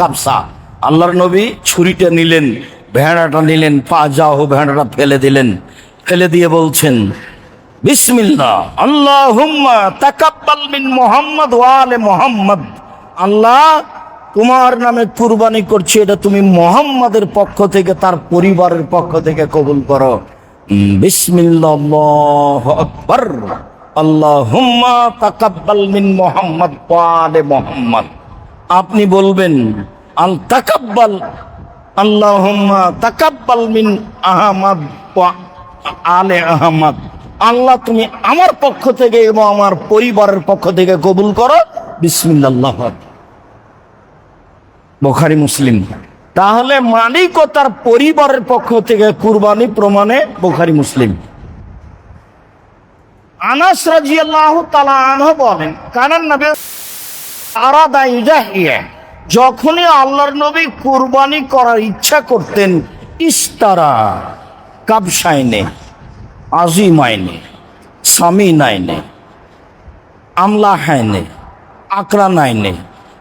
কাপসা আল্লাহর নবী ছুরিটা নিলেন, ভেড়াটা নিলেন, পা যাও ভেড়াটা ফেলে দিলেন। ফেলে দিয়ে বলছেন, বিসমিল্লাহ আল্লাহ তাকাব্বাল মিন মোহাম্মদ ওয়ালে মোহাম্মদ। আল্লাহ, তোমার নামে কুরবানি করছি, এটা তুমি মোহাম্মদের পক্ষ থেকে, তার পরিবারের পক্ষ থেকে কবুল করো। বিসমিল্লাহ আকবার। মোহাম্মদ মোহাম্মদ। আপনি বলবেন আল তাকাব্বাল আলে আল্লাহ, তুমি আমার পক্ষ থেকে এবং আমার পরিবারের পক্ষ থেকে কবুল করো। বিসমিল্লাহ বোখারি, মুসলিম। তাহলে মালিক ও তার পরিবারের পক্ষ থেকে কুরবানি প্রমাণে বোখারি, মুসলিম। আনাস রাজিয়াল্লাহু তাআলা আনহু বলেন কানান নবী আরাদা ইজাহিয়া যখনই আল্লাহর নবী কুরবানি করার ইচ্ছা করতেন ইস্তারা কাবসাইনে হাইনে আকরান আইনে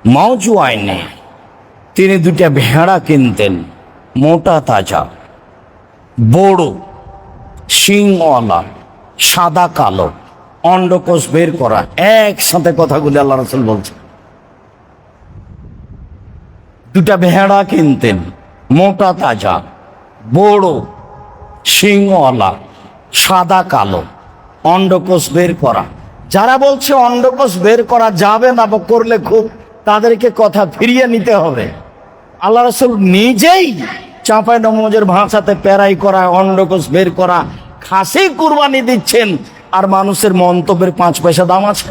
মৌজু আইনে তিনি দুটা ভেড়া কিনতেন, মোটা তাজা, বড়, শিংওয়ালা সাদা কালো, অন্ডকোষ বের করা, একসাথে কথাগুলি আল্লাহ রসুল বলছে দুটা ভেড়া কিনতেন, মোটা তাজা, বড়, শিংওয়ালা, সাদা কালো, অন্ডকোষ বের করা। যারা বলছে অন্ডকোষ বের করা যাবে না বা করলে খুব, তাদেরকে কথা ফিরিয়ে নিতে হবে। আল্লাহ রসুল নিজেই চাঁপাই নমজের ভাষাতে প্যারাই করা, অন্ডকোষ বের করা খাসি কুরবানি দিচ্ছেন আর মানুষের মন্তব্যের পাঁচ পয়সা দাম আছে।